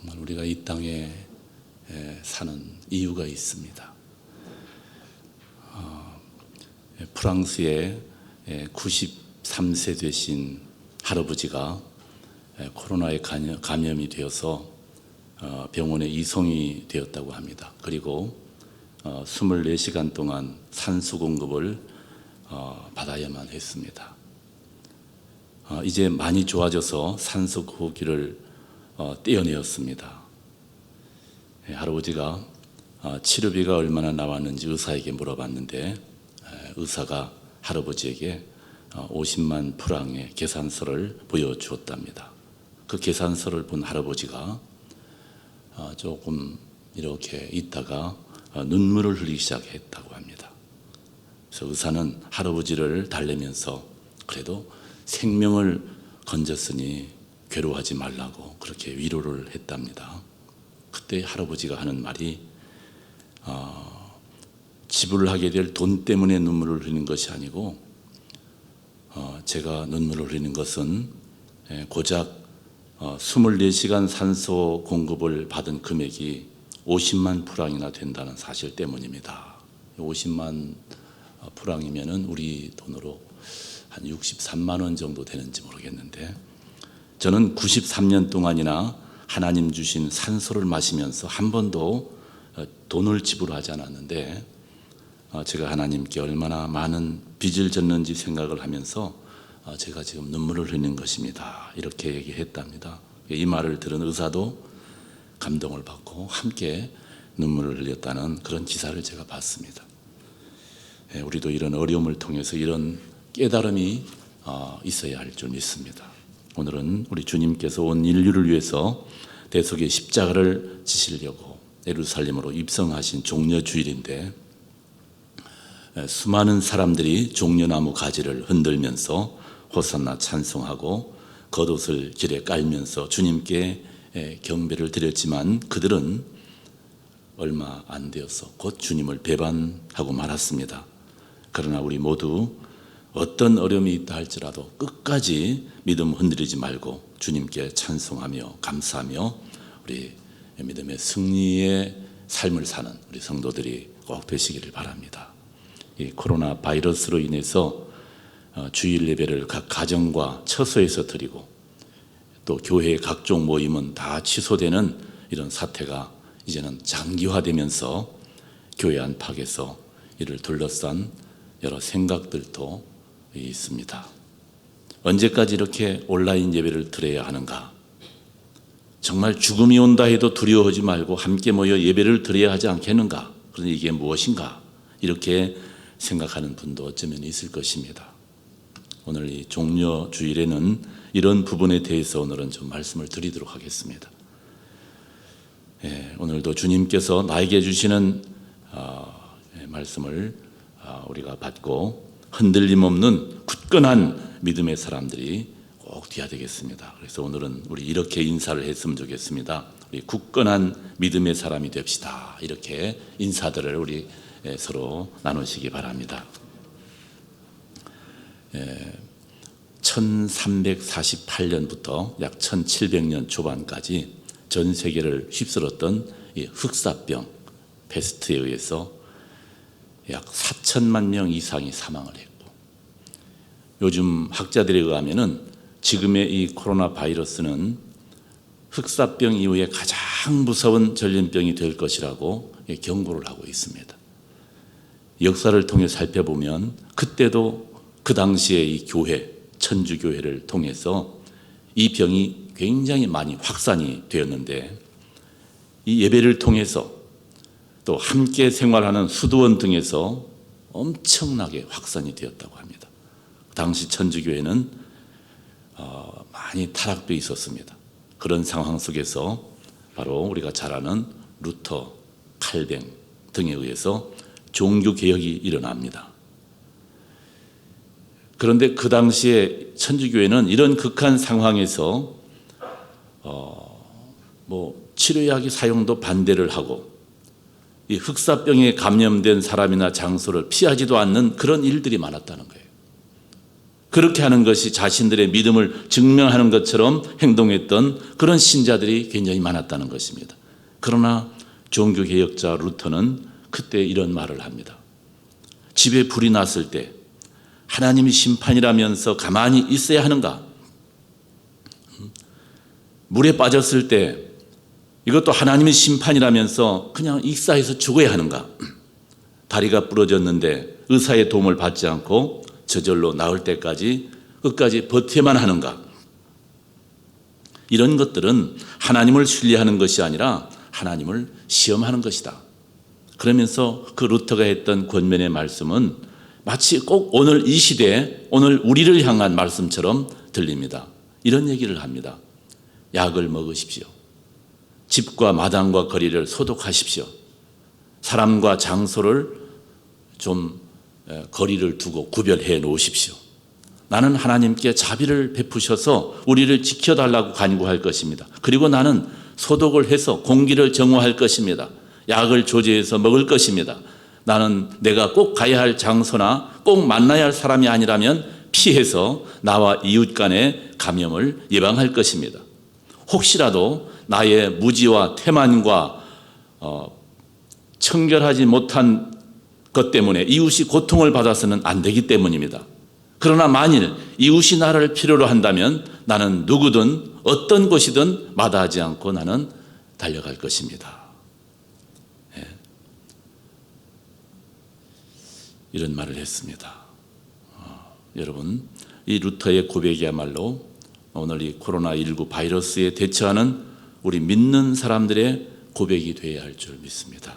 정말 우리가 이 땅에 에, 사는 이유가 있습니다. 어, 에, 프랑스의 에, 93세 되신 할아버지가 에, 코로나에 감염이 되어서 어, 병원에 이송이 되었다고 합니다. 그리고 어, 24시간 동안 산소 공급을 어, 받아야만 했습니다. 어, 이제 많이 좋아져서 산소 호흡기를 어, 떼어내었습니다. 예, 할아버지가 어, 치료비가 얼마나 나왔는지 의사에게 물어봤는데 에, 의사가 할아버지에게 어, 50만 프랑의 계산서를 보여주었답니다. 그 계산서를 본 할아버지가 어, 조금 이렇게 있다가 어, 눈물을 흘리기 시작했다고 합니다. 그래서 의사는 할아버지를 달래면서 그래도 생명을 건졌으니 괴로워하지 말라고 그렇게 위로를 했답니다. 그때 할아버지가 하는 말이 어, 지불하게 될 돈 때문에 눈물을 흘리는 것이 아니고 어, 제가 눈물을 흘리는 것은 예, 고작 어, 24시간 산소 공급을 받은 금액이 50만 프랑이나 된다는 사실 때문입니다. 50만 어, 프랑이면은 우리 돈으로 한 63만 원 정도 되는지 모르겠는데 저는 93년 동안이나 하나님 주신 산소를 마시면서 한 번도 어, 돈을 지불하지 않았는데 어, 제가 하나님께 얼마나 많은 빚을 졌는지 생각을 하면서 어, 제가 지금 눈물을 흘리는 것입니다. 이렇게 얘기했답니다. 이 말을 들은 의사도 감동을 받고 함께 눈물을 흘렸다는 그런 기사를 제가 봤습니다. 예, 우리도 이런 어려움을 통해서 이런 깨달음이 어, 있어야 할 줄 믿습니다. 오늘은 우리 주님께서 온 인류를 위해서 대속의 십자가를 지시려고 예루살렘으로 입성하신 종려 주일인데 에, 수많은 사람들이 종려나무 가지를 흔들면서 호산나 찬송하고 겉옷을 길에 깔면서 주님께 에, 경배를 드렸지만 그들은 얼마 안 되어서 곧 주님을 배반하고 말았습니다. 그러나 우리 모두 어떤 어려움이 있다 할지라도 끝까지 믿음 흔들리지 말고 주님께 찬송하며 감사하며 우리 믿음의 승리의 삶을 사는 우리 성도들이 꼭 되시기를 바랍니다. 이 코로나 바이러스로 인해서 어, 주일 예배를 각 가정과 처소에서 드리고 또 교회의 각종 모임은 다 취소되는 이런 사태가 이제는 장기화되면서 교회 안팎에서 이를 둘러싼 여러 생각들도 있습니다. 언제까지 이렇게 온라인 예배를 드려야 하는가? 정말 죽음이 온다 해도 두려워하지 말고 함께 모여 예배를 드려야 하지 않겠는가? 그런데 이게 무엇인가? 이렇게 생각하는 분도 어쩌면 있을 것입니다. 오늘 이 종려 주일에는 이런 부분에 대해서 오늘은 좀 말씀을 드리도록 하겠습니다. 예, 오늘도 주님께서 나에게 주시는 어, 예, 말씀을 어, 우리가 받고 흔들림 없는 굳건한 믿음의 사람들이 꼭 되어야 되겠습니다. 그래서 오늘은 우리 이렇게 인사를 했으면 좋겠습니다. 우리 굳건한 믿음의 사람이 됩시다. 이렇게 인사들을 우리 예, 서로 나누시기 바랍니다. 예, 1348년부터 약 1700년 초반까지 전 세계를 휩쓸었던 이 흑사병 페스트에 의해서 약 4천만 명 이상이 사망을 했고 요즘 학자들에 의하면은 지금의 이 코로나 바이러스는 흑사병 이후에 가장 무서운 전염병이 될 것이라고 경고를 하고 있습니다. 역사를 통해 살펴보면 그때도 그 당시에 이 교회 천주교회를 통해서 이 병이 굉장히 많이 확산이 되었는데 이 예배를 통해서 또 함께 생활하는 수도원 등에서 엄청나게 확산이 되었다고 합니다. 당시 천주교회는 어, 많이 타락돼 있었습니다. 그런 상황 속에서 바로 우리가 잘 아는 루터, 칼뱅 등에 의해서 종교 개혁이 일어납니다. 그런데 그 당시에 천주교회는 이런 극한 상황에서 어, 뭐 치료약의 사용도 반대를 하고 이 흑사병에 감염된 사람이나 장소를 피하지도 않는 그런 일들이 많았다는 거예요. 그렇게 하는 것이 자신들의 믿음을 증명하는 것처럼 행동했던 그런 신자들이 굉장히 많았다는 것입니다. 그러나 종교개혁자 루터는 그때 이런 말을 합니다. 집에 불이 났을 때 하나님이 심판이라면서 가만히 있어야 하는가? 물에 빠졌을 때 이것도 하나님의 심판이라면서 그냥 익사해서 죽어야 하는가? 다리가 부러졌는데 의사의 도움을 받지 않고 저절로 나을 때까지 끝까지 버텨만 하는가? 이런 것들은 하나님을 신뢰하는 것이 아니라 하나님을 시험하는 것이다. 그러면서 그 루터가 했던 권면의 말씀은 마치 꼭 오늘 이 시대에 오늘 우리를 향한 말씀처럼 들립니다. 이런 얘기를 합니다. 약을 먹으십시오. 집과 마당과 거리를 소독하십시오. 사람과 장소를 좀 에, 거리를 두고 구별해 놓으십시오. 나는 하나님께 자비를 베푸셔서 우리를 지켜달라고 간구할 것입니다. 그리고 나는 소독을 해서 공기를 정화할 것입니다. 약을 조제해서 먹을 것입니다. 나는 내가 꼭 가야 할 장소나 꼭 만나야 할 사람이 아니라면 피해서 나와 이웃 간의 감염을 예방할 것입니다. 혹시라도 나의 무지와 태만과 어, 청결하지 못한 것 때문에 이웃이 고통을 받아서는 안 되기 때문입니다. 그러나 만일 이웃이 나를 필요로 한다면 나는 누구든 어떤 곳이든 마다하지 않고 나는 달려갈 것입니다. 예. 이런 말을 했습니다. 어, 여러분, 이 루터의 고백이야말로 오늘 이 코로나19 바이러스에 대처하는 우리 믿는 사람들의 고백이 되어야 할 줄 믿습니다.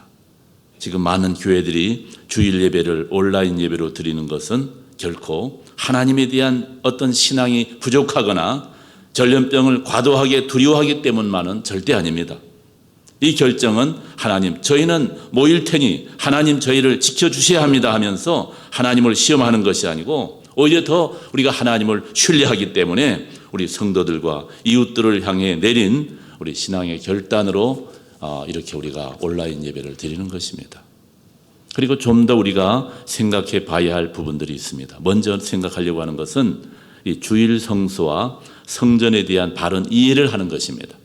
지금 많은 교회들이 주일 예배를 온라인 예배로 드리는 것은 결코 하나님에 대한 어떤 신앙이 부족하거나 전염병을 과도하게 두려워하기 때문만은 절대 아닙니다. 이 결정은 하나님, 저희는 모일 테니 하나님 저희를 지켜주셔야 합니다 하면서 하나님을 시험하는 것이 아니고 오히려 더 우리가 하나님을 신뢰하기 때문에 우리 성도들과 이웃들을 향해 내린 우리 신앙의 결단으로 어, 이렇게 우리가 온라인 예배를 드리는 것입니다. 그리고 좀 더 우리가 생각해 봐야 할 부분들이 있습니다. 먼저 생각하려고 하는 것은 이 주일 성수와 성전에 대한 바른 이해를 하는 것입니다.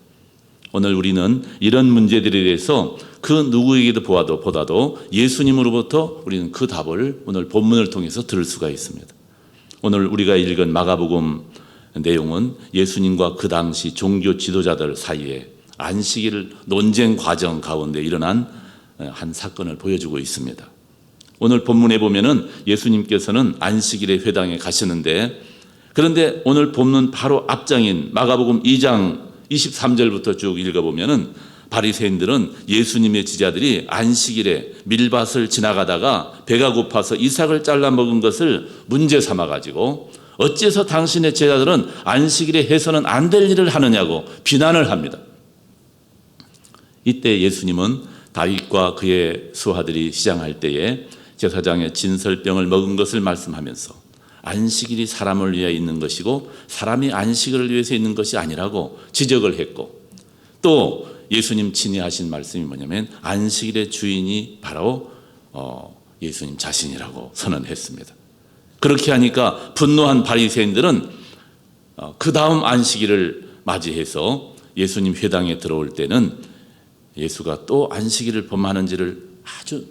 오늘 우리는 이런 문제들에 대해서 그 누구에게도 보아도 보다도 예수님으로부터 우리는 그 답을 오늘 본문을 통해서 들을 수가 있습니다. 오늘 우리가 읽은 마가복음 내용은 예수님과 그 당시 종교 지도자들 사이에 안식일 논쟁 과정 가운데 일어난 한 사건을 보여주고 있습니다. 오늘 본문에 보면은 예수님께서는 안식일에 회당에 가시는데 그런데 오늘 본문 바로 앞장인 마가복음 2장 23절부터 쭉 읽어보면은 바리새인들은 예수님의 지자들이 안식일에 밀밭을 지나가다가 배가 고파서 이삭을 잘라 먹은 것을 문제 삼아 가지고 어째서 당신의 제자들은 안식일에 해서는 안 될 일을 하느냐고 비난을 합니다. 이때 예수님은 다윗과 그의 수하들이 시장할 때에 제사장의 진설병을 먹은 것을 말씀하면서 안식일이 사람을 위해 있는 것이고 사람이 안식을 위해서 있는 것이 아니라고 지적을 했고 또 예수님 친히 하신 말씀이 뭐냐면 안식일의 주인이 바로 어, 예수님 자신이라고 선언했습니다. 그렇게 하니까 분노한 바리새인들은 어, 그 다음 안식일을 맞이해서 예수님 회당에 들어올 때는 예수가 또 안식일을 범하는지를 아주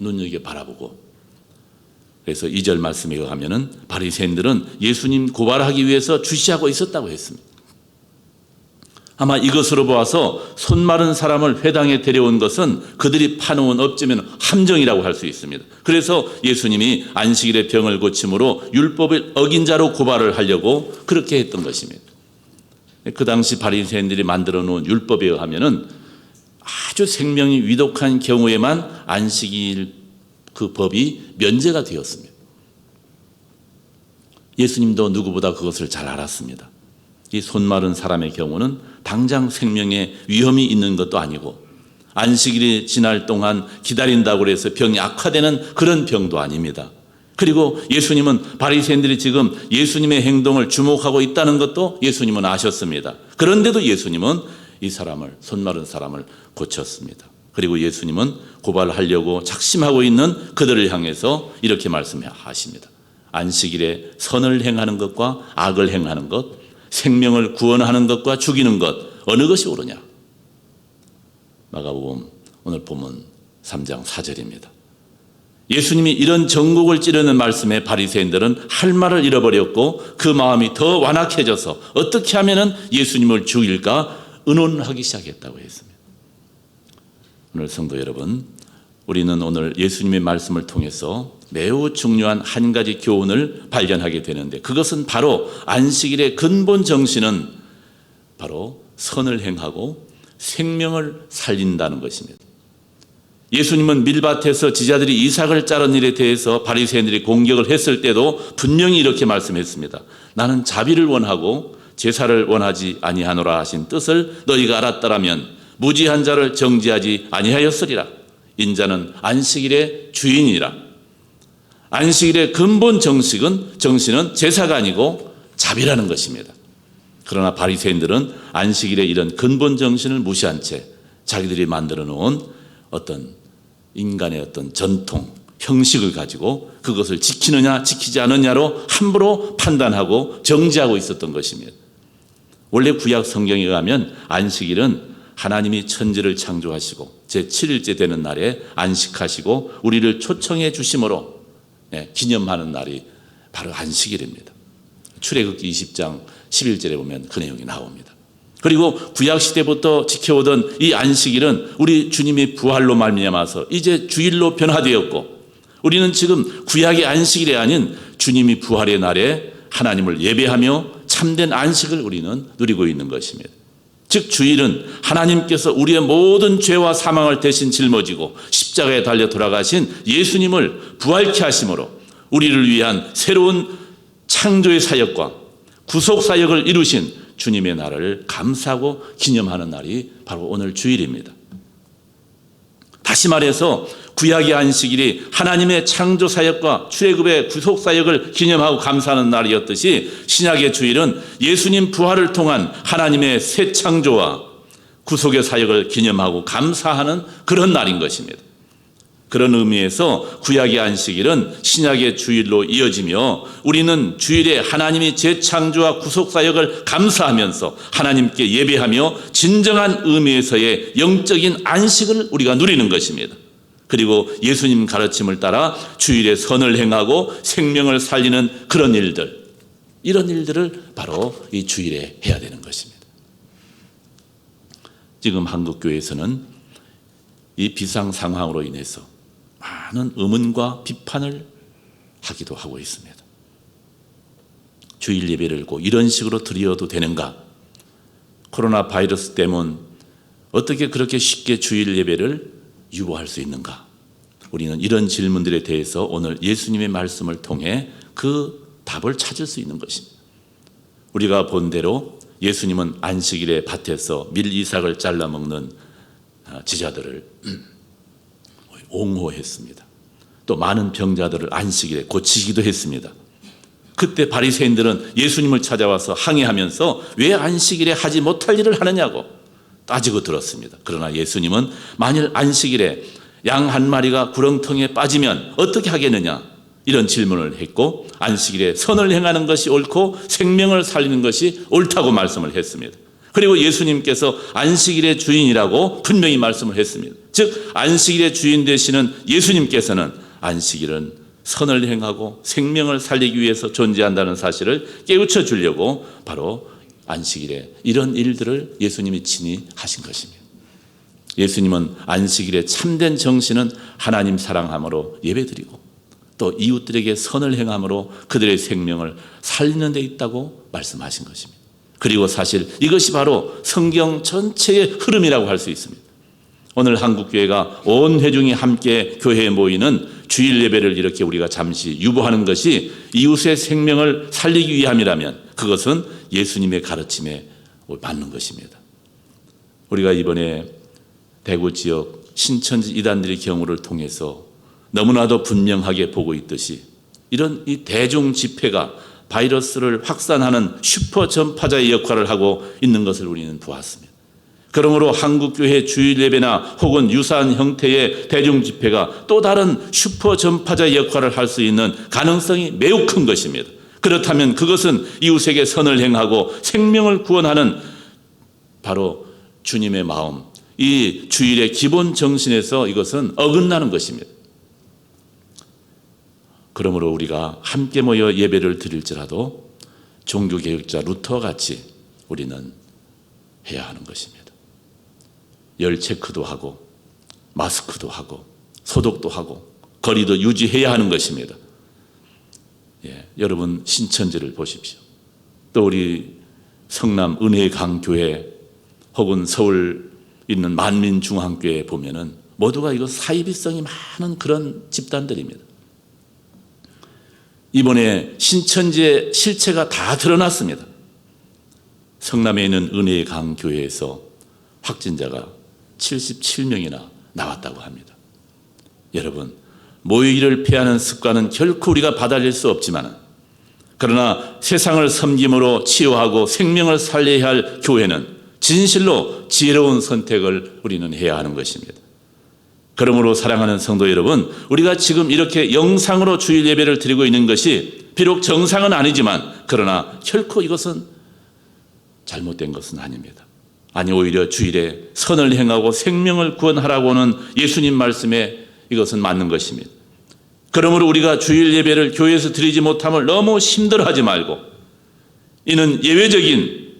눈여겨 바라보고 그래서 2절 말씀에 가면은 바리새인들은 예수님 고발하기 위해서 주시하고 있었다고 했습니다. 아마 이것으로 보아서 손 마른 사람을 회당에 데려온 것은 그들이 파놓은 업체면 함정이라고 할 수 있습니다. 그래서 예수님이 안식일의 병을 고침으로 율법을 어긴 자로 고발을 하려고 그렇게 했던 것입니다. 그 당시 바리새인들이 만들어 놓은 율법에 의하면은 아주 생명이 위독한 경우에만 안식일 그 법이 면제가 되었습니다. 예수님도 누구보다 그것을 잘 알았습니다. 이 손 마른 사람의 경우는 당장 생명에 위험이 있는 것도 아니고 안식일이 지날 동안 기다린다고 해서 병이 악화되는 그런 병도 아닙니다. 그리고 예수님은 바리새인들이 지금 예수님의 행동을 주목하고 있다는 것도 예수님은 아셨습니다. 그런데도 예수님은 이 사람을 손마른 사람을 고쳤습니다. 그리고 예수님은 고발하려고 작심하고 있는 그들을 향해서 이렇게 말씀하십니다. 안식일에 선을 행하는 것과 악을 행하는 것, 생명을 구원하는 것과 죽이는 것 어느 것이 옳으냐? 마가복음 오늘 본문 3장 4절입니다. 예수님이 이런 전곡을 찌르는 말씀에 바리새인들은 할 말을 잃어버렸고 그 마음이 더 완악해져서 어떻게 하면은 예수님을 죽일까 의논하기 시작했다고 했습니다. 오늘 성도 여러분, 우리는 오늘 예수님의 말씀을 통해서 매우 중요한 한 가지 교훈을 발견하게 되는데 그것은 바로 안식일의 근본 정신은 바로 선을 행하고 생명을 살린다는 것입니다. 예수님은 밀밭에서 지자들이 이삭을 자른 일에 대해서 바리새인들이 공격을 했을 때도 분명히 이렇게 말씀했습니다. 나는 자비를 원하고 제사를 원하지 아니하노라 하신 뜻을 너희가 알았더라면 무지한 자를 정지하지 아니하였으리라. 인자는 안식일의 주인이라. 안식일의 근본 정식은 정신은 제사가 아니고 자비라는 것입니다. 그러나 바리새인들은 안식일의 이런 근본 정신을 무시한 채 자기들이 만들어 놓은 어떤 인간의 어떤 전통, 형식을 가지고 그것을 지키느냐 지키지 않느냐로 함부로 판단하고 정지하고 있었던 것입니다. 원래 구약 성경에 가면 안식일은 하나님이 천지를 창조하시고 제 7일째 되는 날에 안식하시고 우리를 초청해 주심으로 예, 기념하는 날이 바로 안식일입니다. 출애굽기 20장 11절에 보면 그 내용이 나옵니다. 그리고 구약 시대부터 지켜오던 이 안식일은 우리 주님이 부활로 말미암아서 이제 주일로 변화되었고 우리는 지금 구약의 안식일이 아닌 주님이 부활의 날에 하나님을 예배하며 참된 안식을 우리는 누리고 있는 것입니다. 즉 주일은 하나님께서 우리의 모든 죄와 사망을 대신 짊어지고 십자가에 달려 돌아가신 예수님을 부활케 하심으로 우리를 위한 새로운 창조의 사역과 구속 사역을 이루신 주님의 날을 감사하고 기념하는 날이 바로 오늘 주일입니다. 다시 말해서 구약의 안식일이 하나님의 창조 사역과 출애굽의 구속 사역을 기념하고 감사하는 날이었듯이 신약의 주일은 예수님 부활을 통한 하나님의 새 창조와 구속의 사역을 기념하고 감사하는 그런 날인 것입니다. 그런 의미에서 구약의 안식일은 신약의 주일로 이어지며 우리는 주일에 하나님이 재창조와 구속 사역을 감사하면서 하나님께 예배하며 진정한 의미에서의 영적인 안식을 우리가 누리는 것입니다. 그리고 예수님 가르침을 따라 주일에 선을 행하고 생명을 살리는 그런 일들, 이런 일들을 바로 이 주일에 해야 되는 것입니다. 지금 한국교회에서는 이 비상 상황으로 인해서 많은 의문과 비판을 하기도 하고 있습니다. 주일 예배를 꼭 이런 식으로 드려도 되는가? 코로나 바이러스 때문 어떻게 그렇게 쉽게 주일 예배를 유보할 수 있는가? 우리는 이런 질문들에 대해서 오늘 예수님의 말씀을 통해 그 답을 찾을 수 있는 것입니다. 우리가 본 대로 예수님은 안식일에 밭에서 밀 이삭을 잘라 먹는 지자들을 옹호했습니다. 또 많은 병자들을 안식일에 고치기도 했습니다. 그때 바리새인들은 예수님을 찾아와서 항의하면서 왜 안식일에 하지 못할 일을 하느냐고 따지고 들었습니다. 그러나 예수님은 만일 안식일에 양 한 마리가 구렁텅이에 빠지면 어떻게 하겠느냐 이런 질문을 했고 안식일에 선을 행하는 것이 옳고 생명을 살리는 것이 옳다고 말씀을 했습니다. 그리고 예수님께서 안식일의 주인이라고 분명히 말씀을 했습니다. 즉 안식일의 주인 되시는 예수님께서는 안식일은 선을 행하고 생명을 살리기 위해서 존재한다는 사실을 깨우쳐 주려고 바로 안식일에 이런 일들을 예수님이 친히 하신 것입니다. 예수님은 안식일의 참된 정신은 하나님 사랑함으로 예배드리고 또 이웃들에게 선을 행함으로 그들의 생명을 살리는 데 있다고 말씀하신 것입니다. 그리고 사실 이것이 바로 성경 전체의 흐름이라고 할 수 있습니다. 오늘 한국교회가 온 회중이 함께 교회에 모이는 주일 예배를 이렇게 우리가 잠시 유보하는 것이 이웃의 생명을 살리기 위함이라면 그것은 예수님의 가르침에 맞는 것입니다. 우리가 이번에 대구 지역 신천지 이단들의 경우를 통해서 너무나도 분명하게 보고 있듯이 이런 이 대중 집회가 바이러스를 확산하는 슈퍼 전파자의 역할을 하고 있는 것을 우리는 보았습니다. 그러므로 한국교회 주일 예배나 혹은 유사한 형태의 대중 집회가 또 다른 슈퍼 전파자 역할을 할 수 있는 가능성이 매우 큰 것입니다. 그렇다면 그것은 이웃에게 선을 행하고 생명을 구원하는 바로 주님의 마음, 이 주일의 기본 정신에서 이것은 어긋나는 것입니다. 그러므로 우리가 함께 모여 예배를 드릴지라도 종교개혁자 루터 같이 우리는 해야 하는 것입니다. 열 체크도 하고 마스크도 하고 소독도 하고 거리도 유지해야 하는 것입니다. 예, 여러분 신천지를 보십시오. 또 우리 성남 은혜 강 교회 혹은 서울 있는 만민중앙교회 보면은 모두가 이거 사이비성이 많은 그런 집단들입니다. 이번에 신천지의 실체가 다 드러났습니다. 성남에 있는 은혜의 강 교회에서 확진자가 77명이나 나왔다고 합니다. 여러분, 모의를 피하는 습관은 결코 우리가 받아들일 수 없지만 그러나 세상을 섬김으로 치유하고 생명을 살려야 할 교회는 진실로 지혜로운 선택을 우리는 해야 하는 것입니다. 그러므로 사랑하는 성도 여러분, 우리가 지금 이렇게 영상으로 주일 예배를 드리고 있는 것이 비록 정상은 아니지만 그러나 결코 이것은 잘못된 것은 아닙니다. 아니 오히려 주일에 선을 행하고 생명을 구원하라고는 예수님 말씀에 이것은 맞는 것입니다. 그러므로 우리가 주일 예배를 교회에서 드리지 못함을 너무 힘들어하지 말고 이는 예외적인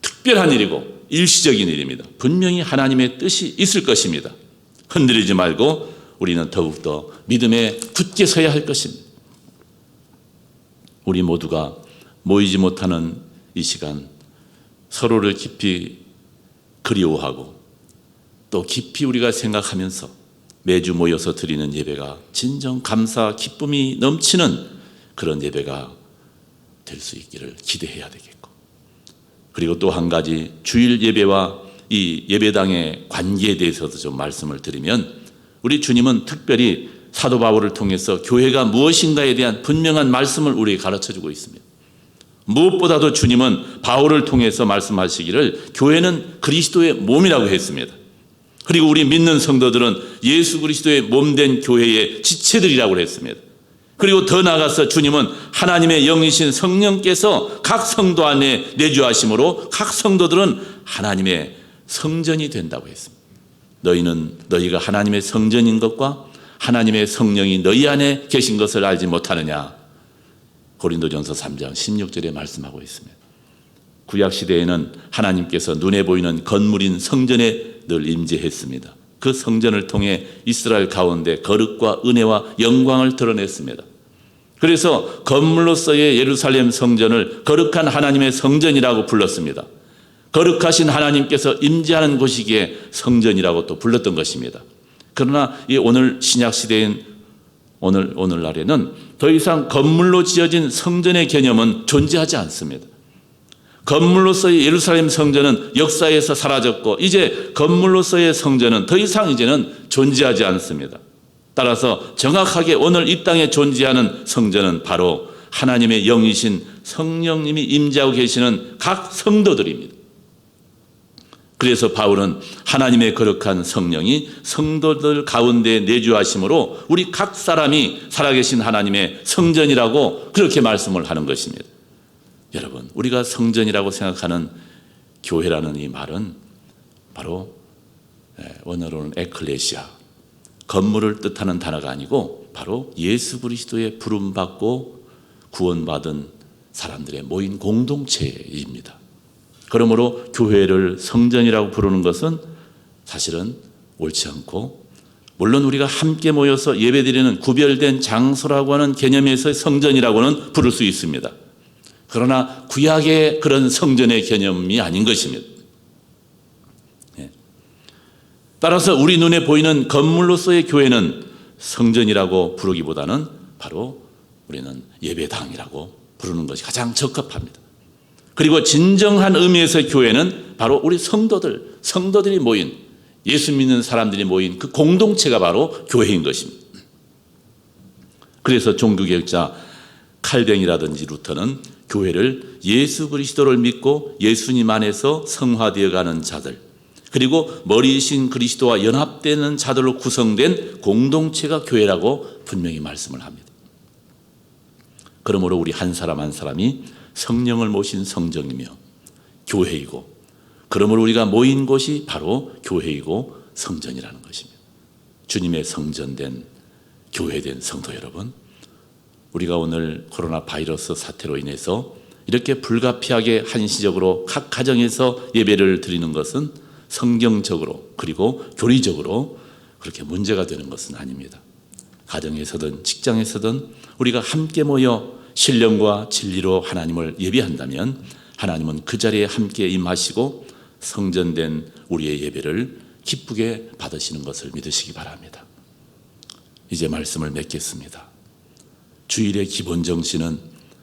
특별한 일이고 일시적인 일입니다. 분명히 하나님의 뜻이 있을 것입니다. 흔들리지 말고 우리는 더욱더 믿음에 굳게 서야 할 것입니다. 우리 모두가 모이지 못하는 이 시간 서로를 깊이 그리워하고 또 깊이 우리가 생각하면서 매주 모여서 드리는 예배가 진정 감사 기쁨이 넘치는 그런 예배가 될 수 있기를 기대해야 되겠고 그리고 또 한 가지 주일 예배와 이 예배당의 관계에 대해서도 좀 말씀을 드리면 우리 주님은 특별히 사도 바울을 통해서 교회가 무엇인가에 대한 분명한 말씀을 우리에게 가르쳐 주고 있습니다. 무엇보다도 주님은 바울을 통해서 말씀하시기를 교회는 그리스도의 몸이라고 했습니다. 그리고 우리 믿는 성도들은 예수 그리스도의 몸된 교회의 지체들이라고 했습니다. 그리고 더 나아가서 주님은 하나님의 영이신 성령께서 각 성도 안에 내주하심으로 각 성도들은 하나님의 성전이 된다고 했습니다. 너희는 너희가 하나님의 성전인 것과 하나님의 성령이 너희 안에 계신 것을 알지 못하느냐. 고린도전서 3장 16절에 말씀하고 있습니다. 구약 시대에는 하나님께서 눈에 보이는 건물인 성전에 늘 임재했습니다. 그 성전을 통해 이스라엘 가운데 거룩과 은혜와 영광을 드러냈습니다. 그래서 건물로서의 예루살렘 성전을 거룩한 하나님의 성전이라고 불렀습니다. 거룩하신 하나님께서 임재하는 곳이기에 성전이라고 또 불렀던 것입니다. 그러나 이 오늘 신약 시대인 오늘 오늘날에는 더 이상 건물로 지어진 성전의 개념은 존재하지 않습니다. 건물로서의 예루살렘 성전은 역사에서 사라졌고 이제 건물로서의 성전은 더 이상 이제는 존재하지 않습니다. 따라서 정확하게 오늘 이 땅에 존재하는 성전은 바로 하나님의 영이신 성령님이 임재하고 계시는 각 성도들입니다. 그래서 바울은 하나님의 거룩한 성령이 성도들 가운데 내주하심으로 우리 각 사람이 살아계신 하나님의 성전이라고 그렇게 말씀을 하는 것입니다. 여러분, 우리가 성전이라고 생각하는 교회라는 이 말은 바로 예, 원어로는 에클레시아, 건물을 뜻하는 단어가 아니고 바로 예수 그리스도의 부름 받고 구원받은 사람들의 모인 공동체입니다. 그러므로 교회를 성전이라고 부르는 것은 사실은 옳지 않고 물론 우리가 함께 모여서 예배드리는 구별된 장소라고 하는 개념에서 성전이라고는 부를 수 있습니다. 그러나 구약의 그런 성전의 개념이 아닌 것입니다. 예. 따라서 우리 눈에 보이는 건물로서의 교회는 성전이라고 부르기보다는 바로 우리는 예배당이라고 부르는 것이 가장 적합합니다. 그리고 진정한 의미에서 교회는 바로 우리 성도들, 성도들이 모인 예수 믿는 사람들이 모인 그 공동체가 바로 교회인 것입니다. 그래서 종교개혁자 칼뱅이라든지 루터는 교회를 예수 그리스도를 믿고 예수님 안에서 성화되어 가는 자들, 그리고 머리이신 그리스도와 연합되는 자들로 구성된 공동체가 교회라고 분명히 말씀을 합니다. 그러므로 우리 한 사람 한 사람이 성령을 모신 성정이며 교회이고 그러므로 우리가 모인 곳이 바로 교회이고 성전이라는 것입니다. 주님의 성전된 교회된 성도 여러분, 우리가 오늘 코로나 바이러스 사태로 인해서 이렇게 불가피하게 한시적으로 각 가정에서 예배를 드리는 것은 성경적으로 그리고 교리적으로 그렇게 문제가 되는 것은 아닙니다. 가정에서든 직장에서든 우리가 함께 모여 신령과 진리로 하나님을 예배한다면 하나님은 그 자리에 함께 임하시고 성전된 우리의 예배를 기쁘게 받으시는 것을 믿으시기 바랍니다. 이제 말씀을 맺겠습니다. 주일의 기본 정신은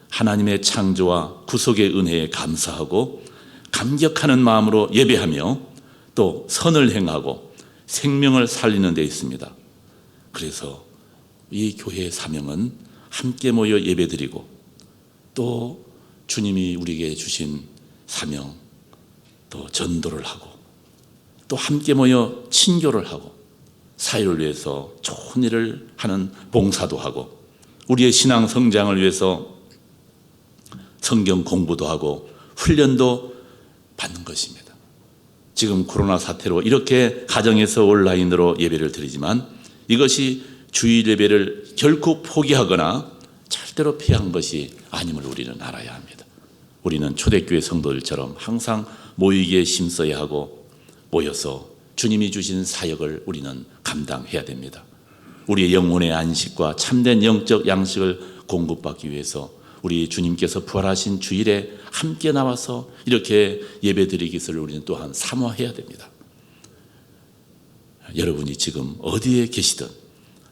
하나님의 창조와 구속의 은혜에 감사하고 감격하는 마음으로 예배하며 또 선을 행하고 생명을 살리는 데 있습니다. 그래서 이 교회의 사명은 함께 모여 예배드리고 또 주님이 우리에게 주신 사명 또 전도를 하고 또 함께 모여 친교를 하고 사회를 위해서 좋은 일을 하는 봉사도 하고 우리의 신앙 성장을 위해서 성경 공부도 하고 훈련도 받는 것입니다. 지금 코로나 사태로 이렇게 가정에서 온라인으로 예배를 드리지만 이것이 주일 예배를 결코 포기하거나 절대로 피한 것이 아님을 우리는 알아야 합니다. 우리는 초대교회 성도들처럼 항상 모이기에 힘써야 하고 모여서 주님이 주신 사역을 우리는 감당해야 됩니다. 우리의 영혼의 안식과 참된 영적 양식을 공급받기 위해서 우리 주님께서 부활하신 주일에 함께 나와서 이렇게 예배드리기 것을 우리는 또한 사모해야 됩니다. 여러분이 지금 어디에 계시든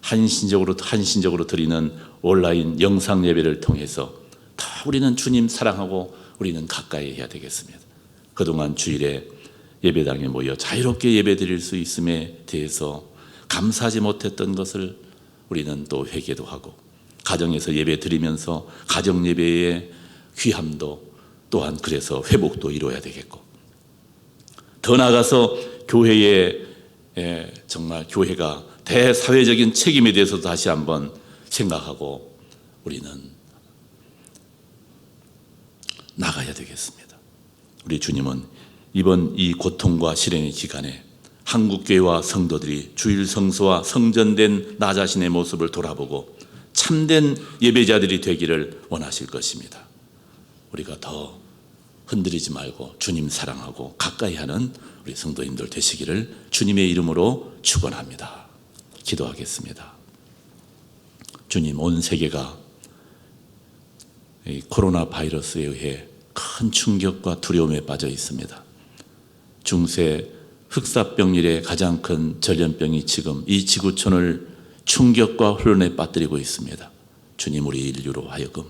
한신적으로 한신적으로 드리는 온라인 영상 예배를 통해서 다 우리는 주님 사랑하고 우리는 가까이 해야 되겠습니다. 그동안 주일에 예배당에 모여 자유롭게 예배드릴 수 있음에 대해서 감사하지 못했던 것을 우리는 또 회개도 하고 가정에서 예배 드리면서 가정 예배의 귀함도 또한 그래서 회복도 이루어야 되겠고 더 나아가서 교회에 정말 교회가 대사회적인 책임에 대해서 다시 한번 생각하고 우리는 나가야 되겠습니다. 우리 주님은 이번 이 고통과 실행의 기간에 한국교회와 성도들이 주일 성소와 성전된 나 자신의 모습을 돌아보고 참된 예배자들이 되기를 원하실 것입니다. 우리가 더 흔들리지 말고 주님 사랑하고 가까이 하는 우리 성도님들 되시기를 주님의 이름으로 축원합니다. 기도하겠습니다. 주님 온 세계가 코로나 바이러스에 의해 큰 충격과 두려움에 빠져 있습니다. 중세 흑사병일의 가장 큰 전염병이 지금 이 지구촌을 충격과 혼란에 빠뜨리고 있습니다. 주님 우리 인류로 하여금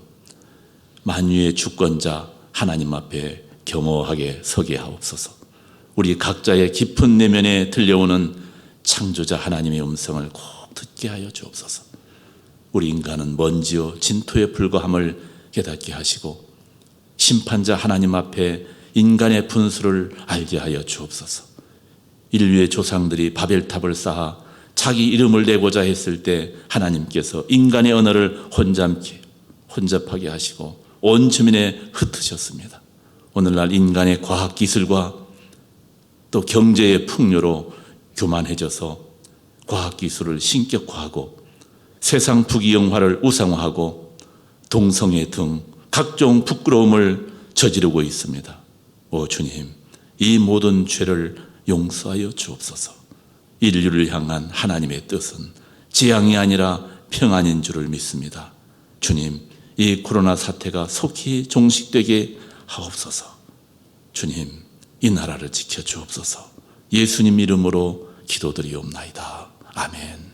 만유의 주권자 하나님 앞에 겸허하게 서게 하옵소서. 우리 각자의 깊은 내면에 들려오는 창조자 하나님의 음성을 꼭 듣게 하여 주옵소서. 우리 인간은 먼지요 진토에 불과함을 깨닫게 하시고 심판자 하나님 앞에 인간의 분수를 알게 하여 주옵소서. 인류의 조상들이 바벨탑을 쌓아 자기 이름을 내고자 했을 때 하나님께서 인간의 언어를 혼잡게 혼잡하게 하시고 온 주민에 흩으셨습니다. 오늘날 인간의 과학 기술과 또 경제의 풍요로 교만해져서 과학 기술을 신격화하고 세상 부귀영화를 우상화하고 동성애 등 각종 부끄러움을 저지르고 있습니다. 오 주님, 이 모든 죄를 용서하여 주옵소서. 인류를 향한 하나님의 뜻은 재앙이 아니라 평안인 줄을 믿습니다. 주님, 이 코로나 사태가 속히 종식되게 하옵소서. 주님, 이 나라를 지켜 주옵소서. 예수님 이름으로 기도드리옵나이다. 아멘.